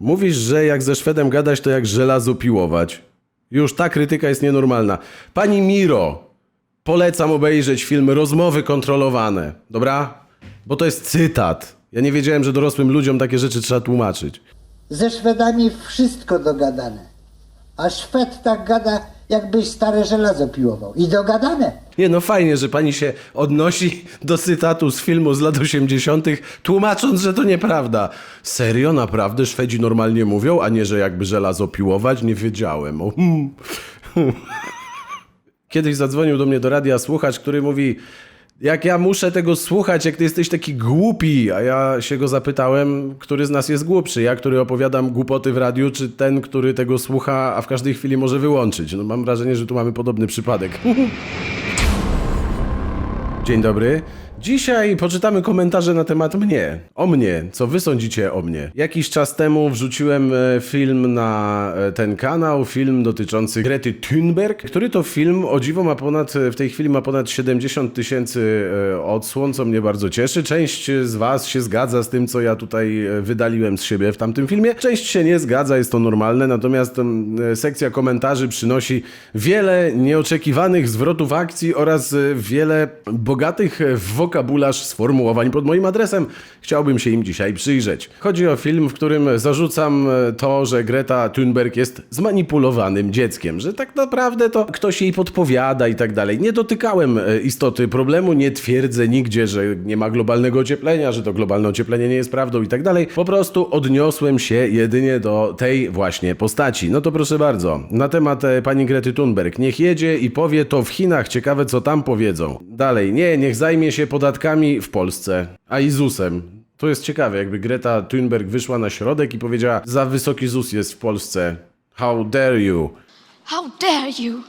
Mówisz, że jak ze Szwedem gadać, to jak żelazo piłować. Już ta krytyka jest nienormalna. Pani Miro, polecam obejrzeć film Rozmowy kontrolowane, dobra? Bo to jest cytat. Ja nie wiedziałem, że dorosłym ludziom takie rzeczy trzeba tłumaczyć. Ze Szwedami wszystko dogadane. A Szwed tak gada, jakbyś stare żelazo piłował. I dogadane. Nie no fajnie, że pani się odnosi do cytatu z filmu z lat 80., tłumacząc, że to nieprawda. Serio, naprawdę Szwedzi normalnie mówią, a nie, że jakby żelazo piłować? Nie wiedziałem. Hmm. Kiedyś zadzwonił do mnie do radia słuchacz, który mówi: Jak ja muszę tego słuchać, jak ty jesteś taki głupi. A ja się go zapytałem, który z nas jest głupszy. Ja, który opowiadam głupoty w radiu, czy ten, który tego słucha, a w każdej chwili może wyłączyć. No mam wrażenie, że tu mamy podobny przypadek. Dzień dobry. Dzisiaj poczytamy komentarze na temat mnie. O mnie. Co wy sądzicie o mnie? Jakiś czas temu wrzuciłem e, film na e, ten kanał, film dotyczący Grety Thunberg, który to film o dziwo ma ponad, w tej chwili ma ponad 70 tysięcy e, odsłon, co mnie bardzo cieszy. Część z was się zgadza z tym, co ja tutaj e, wydaliłem z siebie w tamtym filmie. Część się nie zgadza, jest to normalne, natomiast e, sekcja komentarzy przynosi wiele nieoczekiwanych zwrotów akcji oraz e, wiele bogatych e, w wokabularz sformułowań pod moim adresem. Chciałbym się im dzisiaj przyjrzeć. Chodzi o film, w którym zarzucam e, to, że Greta Thunberg jest zmanipulowanym dzieckiem, że tak naprawdę to ktoś jej podpowiada i tak dalej. Nie dotykałem e, istoty problemu, nie twierdzę nigdzie, że nie ma globalnego ocieplenia, że to globalne ocieplenie nie jest prawdą i tak dalej. Po prostu odniosłem się jedynie do tej właśnie postaci. No to proszę bardzo, na temat e, pani Grety Thunberg. Niech jedzie i powie to w Chinach, ciekawe co tam powiedzą. Dalej, nie, niech zajmie się podatkami w Polsce, a i ZUS-em. To jest ciekawe, jakby Greta Thunberg wyszła na środek i powiedziała, za wysoki ZUS jest w Polsce. How dare you? How dare you?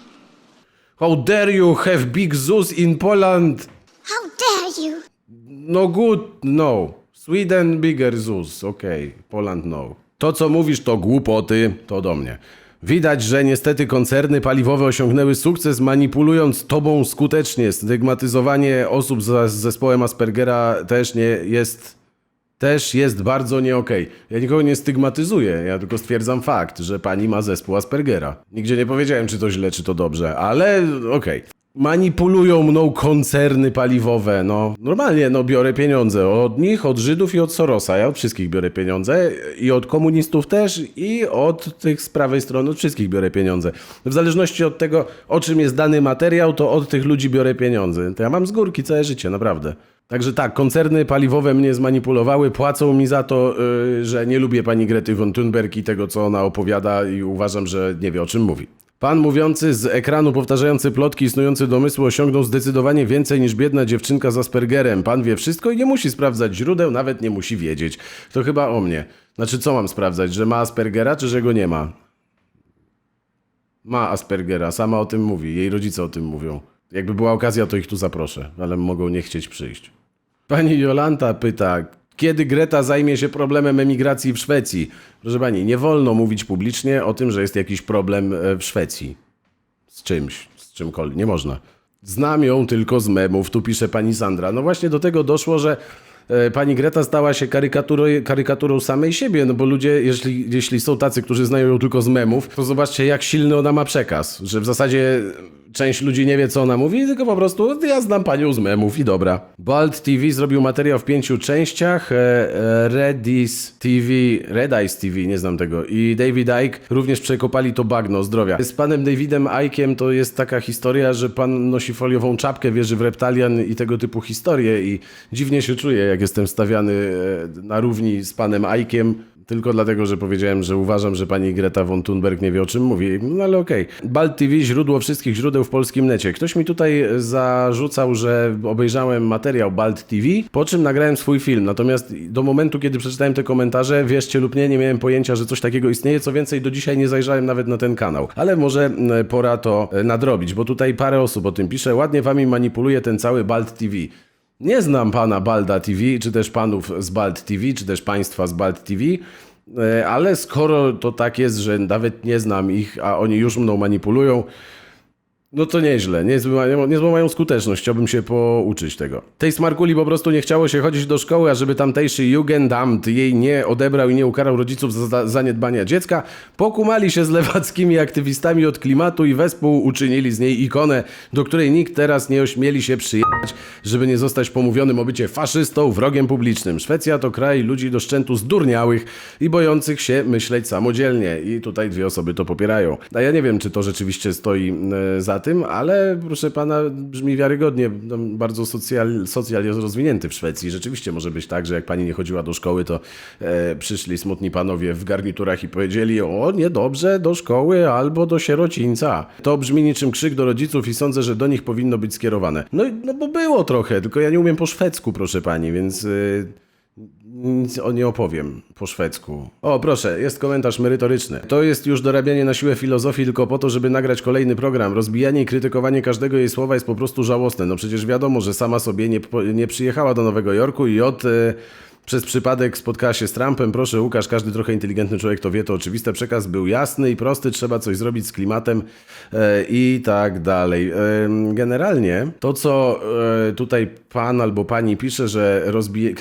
How dare you have big ZUS in Poland? How dare you? No good, no. Sweden bigger ZUS, okej. Poland no. To co mówisz to głupoty, to do mnie. Widać, że niestety koncerny paliwowe osiągnęły sukces manipulując tobą skutecznie. Stygmatyzowanie osób z, zespołem Aspergera też nie jest też jest bardzo nie okej. Ja nikogo nie stygmatyzuję, ja tylko stwierdzam fakt, że pani ma zespół Aspergera. Nigdzie nie powiedziałem, czy to źle, czy to dobrze, ale okej. Manipulują mną koncerny paliwowe, no. Normalnie, no, biorę pieniądze od nich, od Żydów i od Sorosa. Ja od wszystkich biorę pieniądze i od komunistów też i od tych z prawej strony, od wszystkich biorę pieniądze. W zależności od tego, o czym jest dany materiał, to od tych ludzi biorę pieniądze. To ja mam z górki całe życie, naprawdę. Także tak, koncerny paliwowe mnie zmanipulowały, płacą mi za to, yy, że nie lubię pani Grety von Thunberg i tego, co ona opowiada i uważam, że nie wie o czym mówi. Pan mówiący z ekranu, powtarzający plotki, snujący domysły osiągnął zdecydowanie więcej niż biedna dziewczynka z Aspergerem. Pan wie wszystko i nie musi sprawdzać źródeł, nawet nie musi wiedzieć. To chyba o mnie. Znaczy, co mam sprawdzać, że ma Aspergera, czy że go nie ma? Ma Aspergera, sama o tym mówi, jej rodzice o tym mówią. Jakby była okazja, to ich tu zaproszę, ale mogą nie chcieć przyjść. Pani Jolanta pyta, kiedy Greta zajmie się problemem emigracji w Szwecji? Proszę pani, nie wolno mówić publicznie o tym, że jest jakiś problem e, w Szwecji. Z czymś, z czymkolwiek, nie można. Znam ją tylko z memów, tu pisze pani Sandra. No właśnie do tego doszło, że e, pani Greta stała się karykaturą, karykaturą samej siebie, no bo ludzie, jeśli, jeśli są tacy, którzy znają ją tylko z memów, to zobaczcie jak silny ona ma przekaz, że w zasadzie część ludzi nie wie co ona mówi, tylko po prostu ja znam panią z memów i dobra. Bald TV zrobił materiał w pięciu częściach, e, e, Redis TV, Redice TV, nie znam tego, i David Icke również przekopali to bagno zdrowia. Z panem Davidem Ickiem to jest taka historia, że pan nosi foliową czapkę, wierzy w reptalian i tego typu historie i dziwnie się czuję, jak jestem stawiany e, na równi z panem Ickiem, tylko dlatego, że powiedziałem, że uważam, że pani Greta von Thunberg nie wie o czym mówi. No ale okej. Balt TV, źródło wszystkich źródeł w polskim necie. Ktoś mi tutaj zarzucał, że obejrzałem materiał Balt TV, po czym nagrałem swój film. Natomiast do momentu, kiedy przeczytałem te komentarze, wierzcie lub nie, nie miałem pojęcia, że coś takiego istnieje. Co więcej, do dzisiaj nie zajrzałem nawet na ten kanał. Ale może pora to e, nadrobić, bo tutaj parę osób o tym pisze. Ładnie wami manipuluje ten cały Balt TV. Nie znam pana Balda TV, czy też panów z Bald TV, czy też państwa z Bald TV, e, ale skoro to tak jest, że nawet nie znam ich, a oni już mną manipulują, No to nieźle, niezłą mają, niezłą mają skuteczność, chciałbym się pouczyć tego. Tej smarkuli po prostu nie chciało się chodzić do szkoły, a żeby tamtejszy Jugendamt jej nie odebrał i nie ukarał rodziców za za zaniedbania dziecka, pokumali się z lewackimi aktywistami od klimatu i wespół uczynili z niej ikonę, do której nikt teraz nie ośmieli się przyjechać, żeby nie zostać pomówionym o bycie faszystą, wrogiem publicznym. Szwecja to kraj ludzi do szczętu zdurniałych i bojących się myśleć samodzielnie i tutaj dwie osoby to popierają. A ja nie wiem, czy to rzeczywiście stoi e, za tym, ale proszę pana, brzmi wiarygodnie. No, bardzo socjal, rozwinięty w Szwecji. Rzeczywiście może być tak, że jak pani nie chodziła do szkoły, to e, przyszli smutni panowie w garniturach i powiedzieli: O, niedobrze, do szkoły albo do sierocińca. To brzmi niczym krzyk do rodziców i sądzę, że do nich powinno być skierowane. No, no bo było trochę, tylko ja nie umiem po szwedzku, proszę pani, więc. E, nic o nie opowiem po szwedzku. O, proszę, jest komentarz merytoryczny. To jest już dorabianie na siłę filozofii tylko po to, żeby nagrać kolejny program. Rozbijanie i krytykowanie każdego jej słowa jest po prostu żałosne. No przecież wiadomo, że sama sobie nie, nie przyjechała do Nowego Jorku i od... E, przez przypadek spotkała się z Trumpem. Proszę, Łukasz, każdy trochę inteligentny człowiek to wie, to oczywiste. Przekaz był jasny i prosty, trzeba coś zrobić z klimatem e, i tak dalej. E, generalnie to, co e, tutaj pan albo pani pisze, że rozbije,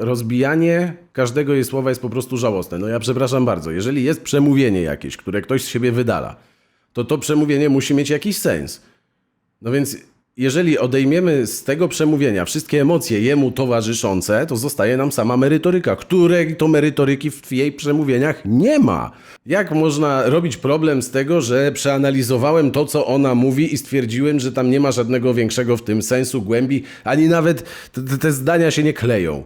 rozbijanie każdego jej słowa jest po prostu żałosne. No ja przepraszam bardzo. Jeżeli jest przemówienie jakieś, które ktoś z siebie wydala, to to przemówienie musi mieć jakiś sens. No więc jeżeli odejmiemy z tego przemówienia wszystkie emocje jemu towarzyszące, to zostaje nam sama merytoryka, której to merytoryki w jej przemówieniach nie ma. Jak można robić problem z tego, że przeanalizowałem to, co ona mówi i stwierdziłem, że tam nie ma żadnego większego w tym sensu, głębi, ani nawet te, zdania się nie kleją.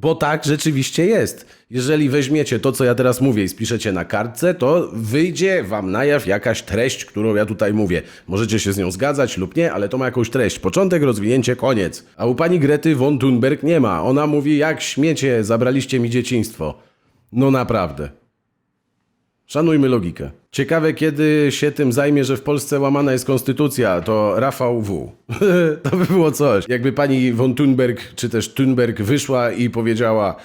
Bo tak rzeczywiście jest. Jeżeli weźmiecie to, co ja teraz mówię i spiszecie na kartce, to wyjdzie wam na jaw jakaś treść, którą ja tutaj mówię. Możecie się z nią zgadzać lub nie, ale to ma jakąś treść. Początek, rozwinięcie, koniec. A u pani Grety von Thunberg nie ma. Ona mówi, jak śmiecie, zabraliście mi dzieciństwo. No naprawdę. Szanujmy logikę. Ciekawe, kiedy się tym zajmie, że w Polsce łamana jest konstytucja, to Rafał W. to by było coś. Jakby pani von Thunberg, czy też Thunberg wyszła i powiedziała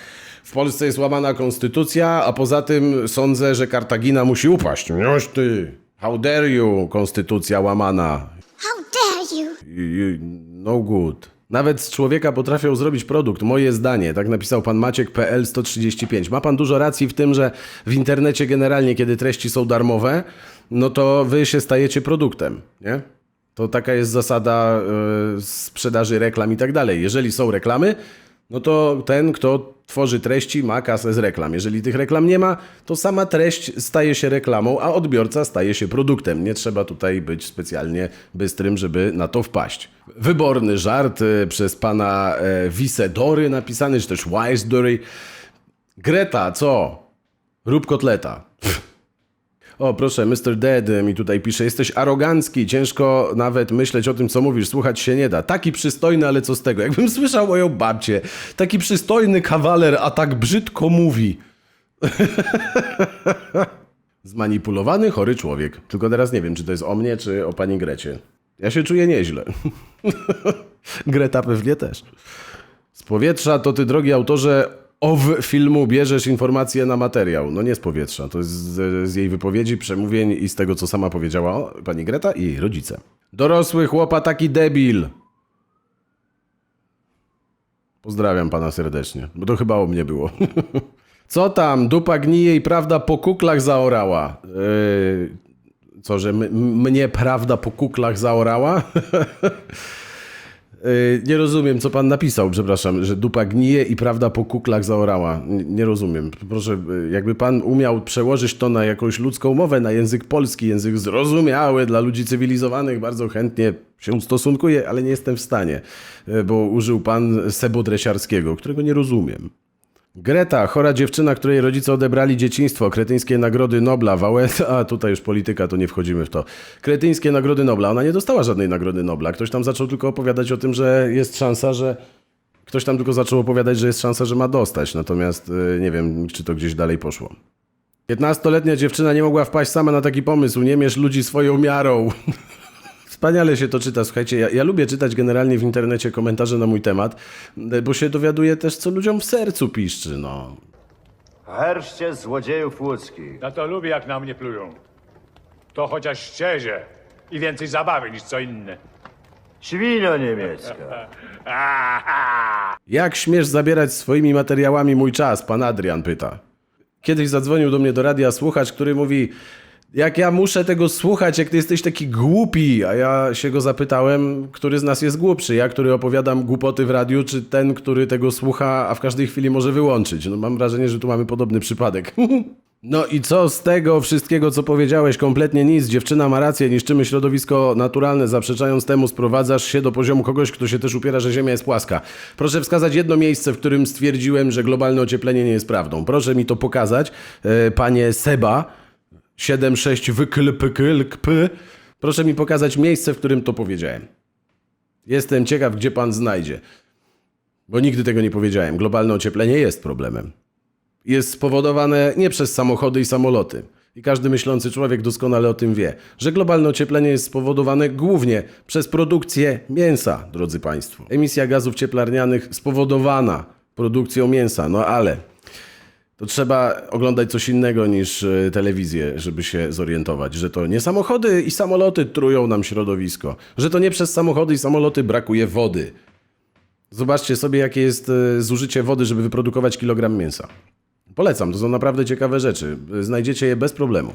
w Polsce jest łamana konstytucja, a poza tym sądzę, że Kartagina musi upaść. Noś ty, how dare you, konstytucja łamana. How dare you? You- you- No good. Nawet z człowieka potrafią zrobić produkt. Moje zdanie. Tak napisał pan Maciek PL 135. Ma pan dużo racji w tym, że w internecie generalnie, kiedy treści są darmowe, no to wy się stajecie produktem, nie? To taka jest zasada y, sprzedaży reklam i tak dalej. Jeżeli są reklamy, no to ten, kto tworzy treści, ma kasę z reklam. Jeżeli tych reklam nie ma, to sama treść staje się reklamą, a odbiorca staje się produktem. Nie trzeba tutaj być specjalnie bystrym, żeby na to wpaść. Wyborny żart y, przez pana e, Wisedory napisany, czy też Wisedory. Greta, co? Rób kotleta. O, proszę, Mr. Dead mi tutaj pisze, jesteś arogancki, ciężko nawet myśleć o tym, co mówisz, słuchać się nie da. Taki przystojny, ale co z tego? Jakbym słyszał moją babcię. Taki przystojny kawaler, a tak brzydko mówi. Zmanipulowany, chory człowiek. Tylko teraz nie wiem, czy to jest o mnie, czy o pani Grecie. Ja się czuję nieźle. Greta pewnie też. Z powietrza to ty, drogi autorze, ow filmu bierzesz informacje na materiał. No nie z powietrza, to jest z, z jej wypowiedzi, przemówień i z tego, co sama powiedziała o, pani Greta i jej rodzice. Dorosły chłopa taki debil. Pozdrawiam pana serdecznie, bo to chyba o mnie było. Co tam, dupa gnije i prawda po kuklach zaorała. Yy, co, że mnie prawda po kuklach zaorała? Yy, nie rozumiem, co pan napisał, przepraszam, że dupa gnije i prawda po kuklach zaorała. Nie, rozumiem. Proszę, yy, jakby pan umiał przełożyć to na jakąś ludzką mowę, na język polski, język zrozumiały dla ludzi cywilizowanych, bardzo chętnie się ustosunkuję, ale nie jestem w stanie, yy, bo użył pan sebodresiarskiego, którego nie rozumiem. Greta, chora dziewczyna, której rodzice odebrali dzieciństwo, kretyńskie nagrody Nobla, Wałęsa, a tutaj już polityka, to nie wchodzimy w to. Kretyńskie nagrody Nobla, ona nie dostała żadnej nagrody Nobla. Ktoś tam zaczął tylko opowiadać o tym, że jest szansa, że... Ktoś tam tylko zaczął opowiadać, że jest szansa, że ma dostać, natomiast y, nie wiem, czy to gdzieś dalej poszło. 15-letnia dziewczyna nie mogła wpaść sama na taki pomysł, nie mierz ludzi swoją miarą. Wspaniale się to czyta, słuchajcie, ja, ja lubię czytać generalnie w internecie komentarze na mój temat, bo się dowiaduję też, co ludziom w sercu piszczy, no. Herszcie złodziejów łódzkich. Ja to lubię, jak na mnie plują. To chociaż szczerze. I więcej zabawy niż co inne. Świnio niemiecka. Jak śmiesz zabierać swoimi materiałami mój czas? Pan Adrian pyta. Kiedyś zadzwonił do mnie do radia słuchacz, który mówi: Jak ja muszę tego słuchać, jak ty jesteś taki głupi? A ja się go zapytałem, który z nas jest głupszy? Ja, który opowiadam głupoty w radiu, czy ten, który tego słucha, a w każdej chwili może wyłączyć? No mam wrażenie, że tu mamy podobny przypadek. No i co z tego wszystkiego, co powiedziałeś? Kompletnie nic. Dziewczyna ma rację, niszczymy środowisko naturalne, zaprzeczając temu sprowadzasz się do poziomu kogoś, kto się też upiera, że Ziemia jest płaska. Proszę wskazać jedno miejsce, w którym stwierdziłem, że globalne ocieplenie nie jest prawdą. Proszę mi to pokazać, e, panie Seba. 76 wyklpklkp. Proszę mi pokazać miejsce, w którym to powiedziałem. Jestem ciekaw, gdzie pan znajdzie. Bo nigdy tego nie powiedziałem. Globalne ocieplenie jest problemem jest spowodowane nie przez samochody i samoloty. I każdy myślący człowiek doskonale o tym wie, że globalne ocieplenie jest spowodowane głównie przez produkcję mięsa, drodzy Państwo. Emisja gazów cieplarnianych spowodowana produkcją mięsa, no ale to trzeba oglądać coś innego niż e, telewizję, żeby się zorientować, że to nie samochody i samoloty trują nam środowisko, że to nie przez samochody i samoloty brakuje wody. Zobaczcie sobie, jakie jest e, zużycie wody, żeby wyprodukować kilogram mięsa. Polecam, to są naprawdę ciekawe rzeczy. Znajdziecie je bez problemu.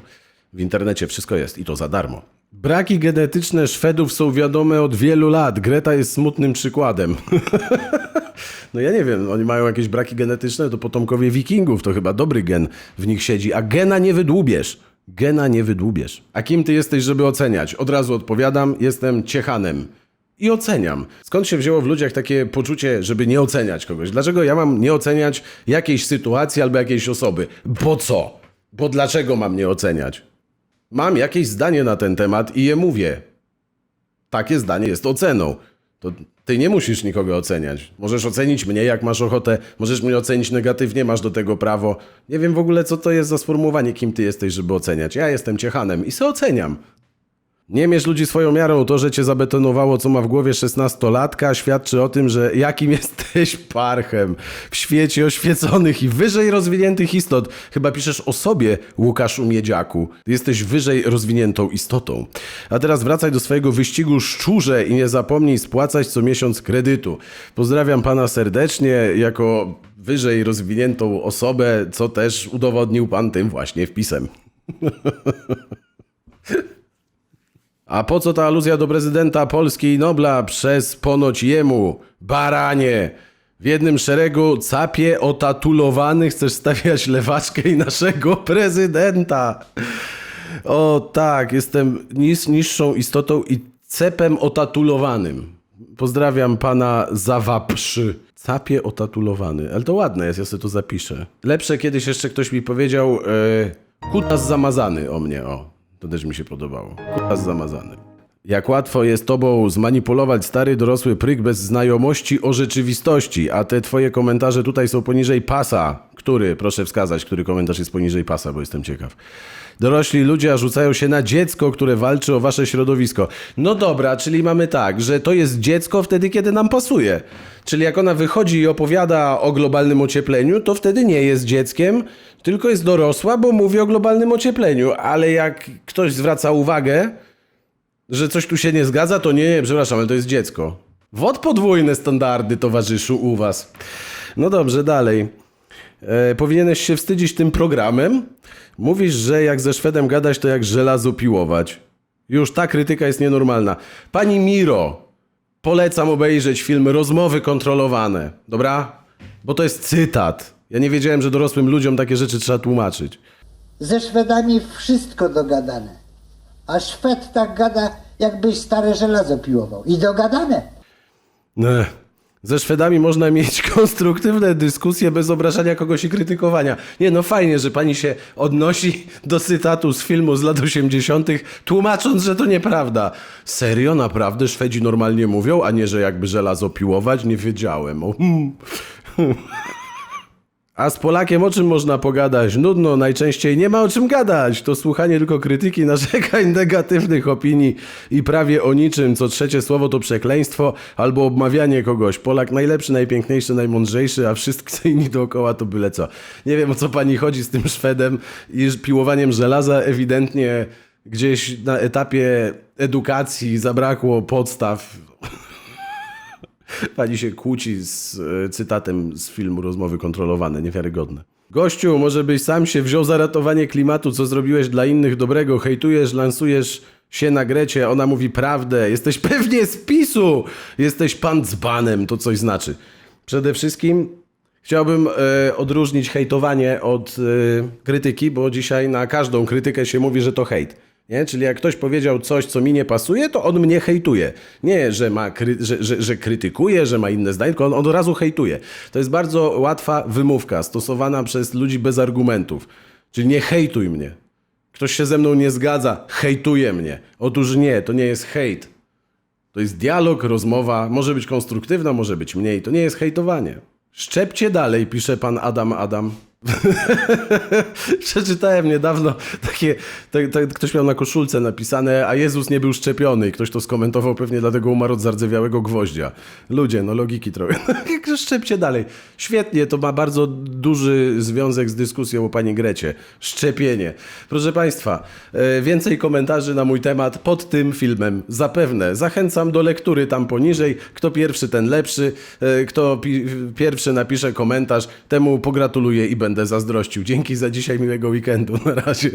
W internecie wszystko jest i to za darmo. Braki genetyczne Szwedów są wiadome od wielu lat. Greta jest smutnym przykładem. no ja nie wiem, oni mają jakieś braki genetyczne, to potomkowie wikingów, to chyba dobry gen w nich siedzi, a gena nie wydłubiesz. Gena nie wydłubiesz. A kim ty jesteś, żeby oceniać? Od razu odpowiadam, jestem ciechanem i oceniam. Skąd się wzięło w ludziach takie poczucie, żeby nie oceniać kogoś? Dlaczego ja mam nie oceniać jakiejś sytuacji albo jakiejś osoby? Po co? Bo dlaczego mam nie oceniać? Mam jakieś zdanie na ten temat i je mówię. Takie zdanie jest oceną. To ty nie musisz nikogo oceniać. Możesz ocenić mnie, jak masz ochotę, możesz mnie ocenić negatywnie, masz do tego prawo. Nie wiem w ogóle, co to jest za sformułowanie, kim ty jesteś, żeby oceniać. Ja jestem ciechanem i se oceniam. Nie mierz ludzi swoją miarą. To, że cię zabetonowało, co ma w głowie szesnastolatka, świadczy o tym, że jakim jesteś parchem w świecie oświeconych i wyżej rozwiniętych istot. Chyba piszesz o sobie, Łukaszu Miedziaku. Jesteś wyżej rozwiniętą istotą. A teraz wracaj do swojego wyścigu szczurze i nie zapomnij spłacać co miesiąc kredytu. Pozdrawiam pana serdecznie jako wyżej rozwiniętą osobę, co też udowodnił pan tym właśnie wpisem. A po co ta aluzja do prezydenta Polski i Nobla przez ponoć jemu, baranie? W jednym szeregu capie otatulowany chcesz stawiać lewaczkę i naszego prezydenta. O tak, jestem nis, niższą istotą i cepem otatulowanym. Pozdrawiam pana Zawapszy. Capie otatulowany. Ale to ładne jest, ja sobie to zapiszę. Lepsze kiedyś jeszcze ktoś mi powiedział e, kutas zamazany o mnie, o. To też mi się podobało. Kutas zamazany. Jak łatwo jest tobą zmanipulować stary dorosły pryk bez znajomości o rzeczywistości, a te twoje komentarze tutaj są poniżej pasa. Który? Proszę wskazać, który komentarz jest poniżej pasa, bo jestem ciekaw. Dorośli ludzie rzucają się na dziecko, które walczy o wasze środowisko. No dobra, czyli mamy tak, że to jest dziecko wtedy, kiedy nam pasuje. Czyli jak ona wychodzi i opowiada o globalnym ociepleniu, to wtedy nie jest dzieckiem, tylko jest dorosła, bo mówi o globalnym ociepleniu. Ale jak ktoś zwraca uwagę, że coś tu się nie zgadza, to nie, nie, przepraszam, ale to jest dziecko. Wod podwójne standardy, towarzyszu, u was. No dobrze, dalej. E, powinieneś się wstydzić tym programem. Mówisz, że jak ze Szwedem gadać, to jak żelazo piłować. Już ta krytyka jest nienormalna. Pani Miro, polecam obejrzeć film Rozmowy kontrolowane. Dobra? Bo to jest cytat. Ja nie wiedziałem, że dorosłym ludziom takie rzeczy trzeba tłumaczyć. Ze Szwedami wszystko dogadane. A Szwed tak gada, jakbyś stare żelazo piłował. I dogadane. Ech. Ze Szwedami można mieć konstruktywne dyskusje bez obrażania kogoś i krytykowania. Nie no fajnie, że pani się odnosi do cytatu z filmu z lat 80., tłumacząc, że to nieprawda. Serio, naprawdę Szwedzi normalnie mówią, a nie, że jakby żelazo piłować? Nie wiedziałem. A z Polakiem o czym można pogadać? Nudno, najczęściej nie ma o czym gadać. To słuchanie tylko krytyki, narzekań, negatywnych opinii i prawie o niczym. Co trzecie słowo to przekleństwo albo obmawianie kogoś. Polak najlepszy, najpiękniejszy, najmądrzejszy, a wszyscy inni dookoła to byle co. Nie wiem o co pani chodzi z tym Szwedem i piłowaniem żelaza. Ewidentnie gdzieś na etapie edukacji zabrakło podstaw. Pani się kłóci z e, cytatem z filmu Rozmowy kontrolowane, niewiarygodne. Gościu, może byś sam się wziął za ratowanie klimatu, co zrobiłeś dla innych dobrego, hejtujesz, lansujesz się na Grecie, ona mówi prawdę, jesteś pewnie z PiSu, jesteś pan dzbanem, to coś znaczy. Przede wszystkim Chciałbym e, odróżnić hejtowanie od e, krytyki, bo dzisiaj na każdą krytykę się mówi, że to hejt. Nie? Czyli jak ktoś powiedział coś, co mi nie pasuje, to on mnie hejtuje. Nie, że, ma kry, że, że, że krytykuje, że ma inne zdanie, tylko on, on od razu hejtuje. To jest bardzo łatwa wymówka stosowana przez ludzi bez argumentów. Czyli nie hejtuj mnie. Ktoś się ze mną nie zgadza, hejtuje mnie. Otóż nie, to nie jest hejt. To jest dialog, rozmowa, może być konstruktywna, może być mniej. To nie jest hejtowanie. Szczepcie dalej, pisze pan Adam Adam. Przeczytałem niedawno takie, tak, ktoś miał na koszulce napisane, a Jezus nie był szczepiony i ktoś to skomentował, pewnie dlatego umarł od zardzewiałego gwoździa. Ludzie, no logiki trochę. Szczepcie dalej. Świetnie, to ma bardzo duży związek z dyskusją o pani Grecie. Szczepienie. Proszę państwa, e, więcej komentarzy na mój temat pod tym filmem. Zapewne. Zachęcam do lektury tam poniżej. Kto pierwszy, ten lepszy. E, Kto pi- pierwszy napisze komentarz, temu pogratuluję i będę zazdrościł. Dzięki za dzisiaj, miłego weekendu. Na razie.